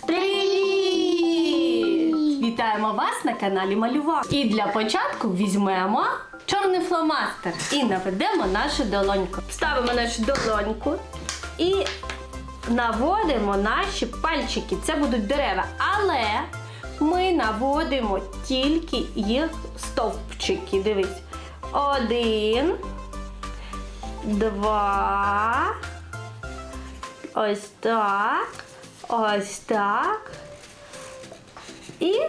Привіт! Вітаємо вас на каналі Малювак. І для початку візьмемо чорний фломастер і наведемо нашу долоньку. Ставимо нашу долоньку і наводимо наші пальчики. Це будуть дерева. Але ми наводимо тільки їх стовпчики. Дивись. Один, два. Ось так. Ось так. І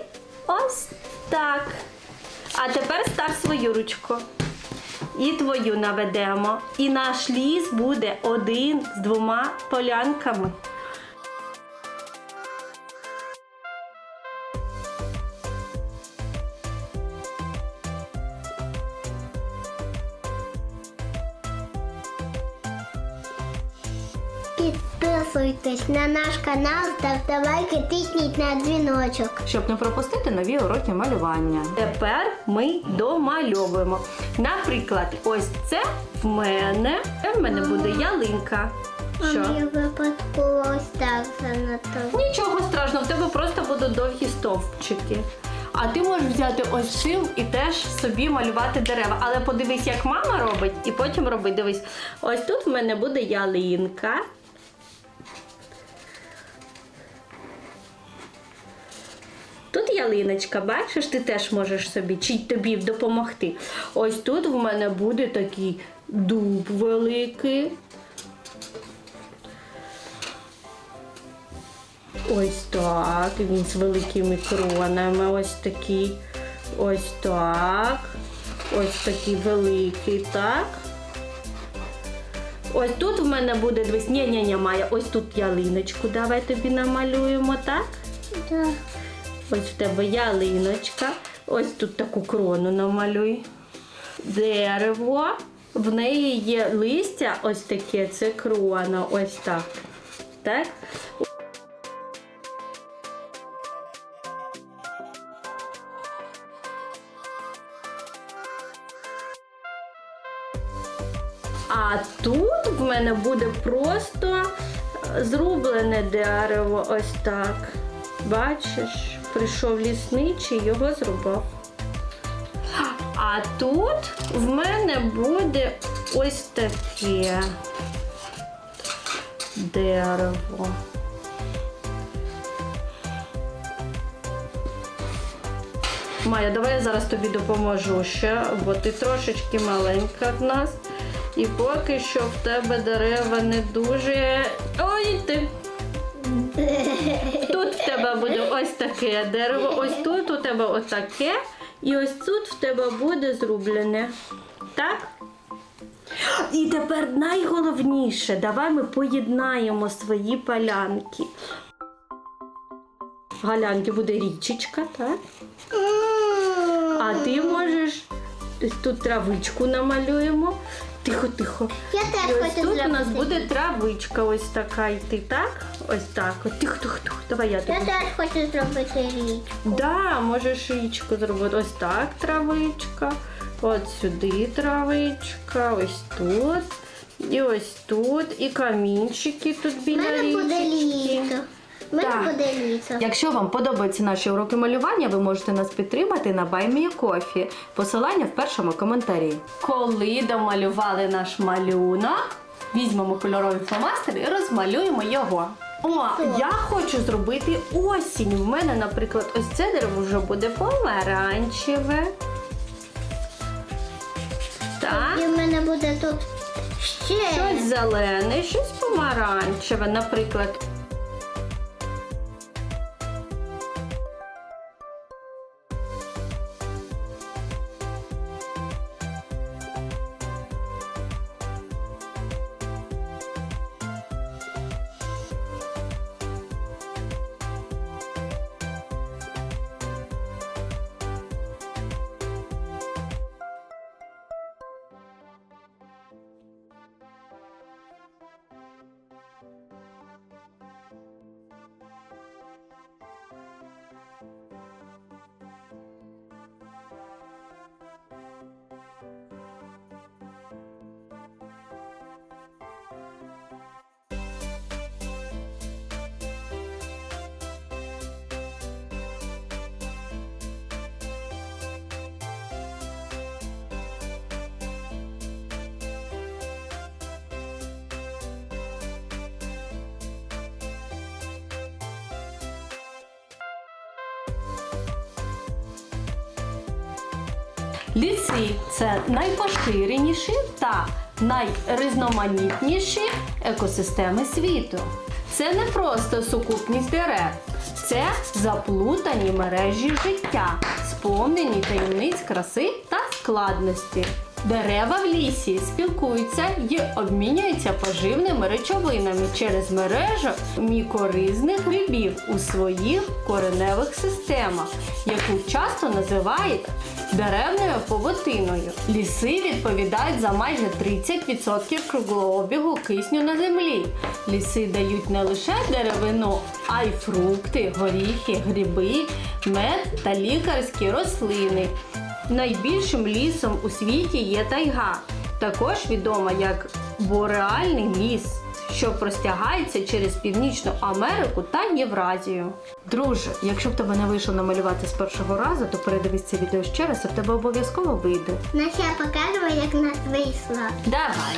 ось так. А тепер став свою ручку. І твою наведемо. І наш ліс буде один з двома полянками. Підписуйтесь на наш канал, ставте лайки, тисніть на дзвіночок. щоб не пропустити нові уроки малювання. Тепер ми домальовуємо. Наприклад, ось це в мене. В мене буде ялинка. Що? А я випадково ось так занотувала. Нічого страшного, в тебе просто будуть довгі стовпчики. А ти можеш взяти ось цим і теж собі малювати дерева. Але подивись, як мама робить, і потім роби. Дивись, ось тут в мене буде ялинка. Тут ялиночка, бачиш, ти теж можеш собі, чи тобі допомогти. Ось тут в мене буде такий дуб великий. Ось так. Він з великими кронами. Ось такий. Ось так. Ось такий великий, так. Ось тут в мене буде дивись, ні ні ні має. Ось тут ялиночку. Давай тобі намалюємо, так? Так. Ось в тебе ялиночка. Ось тут таку крону намалюй. Дерево. В неї є листя, ось таке, це крона, ось так. Так? А тут в мене буде просто е, зрублене дерево, ось так. Бачиш, прийшов лісничий, його зрубав. А тут в мене буде ось таке дерево. Майя, давай я зараз тобі допоможу ще, бо ти трошечки маленька в нас. І поки що в тебе дерева не дуже. Ой, тебе буде ось таке дерево, ось тут у тебе ось таке, і ось тут в тебе буде зрублене. Так? І тепер найголовніше, давай ми поєднаємо свої полянки. Галянки буде річечка, так? А ти можеш тут травичку намалюємо. Тихо, тихо. Я теж І ось тут зробити. у нас буде травичка ось така йти, так? Ось так. От тихо, тихо, тихо. Давай я Я тобі. теж хочу зробити річ. Да, можеш річку зробити. Ось так травичка. От сюди травичка, ось тут. І ось тут. І камінчики тут У біля мене буде річки. літо. Мене Так. буде. Якщо вам подобаються наші уроки малювання, ви можете нас підтримати на BuyMeACoffee. Посилання в першому коментарі. Коли домалювали наш малюнок, візьмемо кольоровий фломастер і розмалюємо його. О, я хочу зробити осінь. У мене, наприклад, ось це дерево вже буде помаранчеве. Так. І в мене буде тут ще. Щось зелене, щось помаранчеве, наприклад. Ліси це найпоширеніші та найрізноманітніші екосистеми світу. Це не просто сукупність дерев, це заплутані мережі життя, сповнені таємниць краси та складності. Дерева в лісі спілкуються і обмінюються поживними речовинами через мережу мікоризних грибів у своїх кореневих системах, яку часто називають деревною повотиною. Ліси відповідають за майже 30% круглообігу кисню на землі. Ліси дають не лише деревину, а й фрукти, горіхи, гриби, мед та лікарські рослини. Найбільшим лісом у світі є тайга, також відома як бореальний ліс, що простягається через Північну Америку та Євразію. Друже, якщо в тебе не вийшло намалювати з першого разу, то передивись це відео ще раз, а в тебе обов'язково вийде. Настя, я покажу, як нас вийшло. Давай.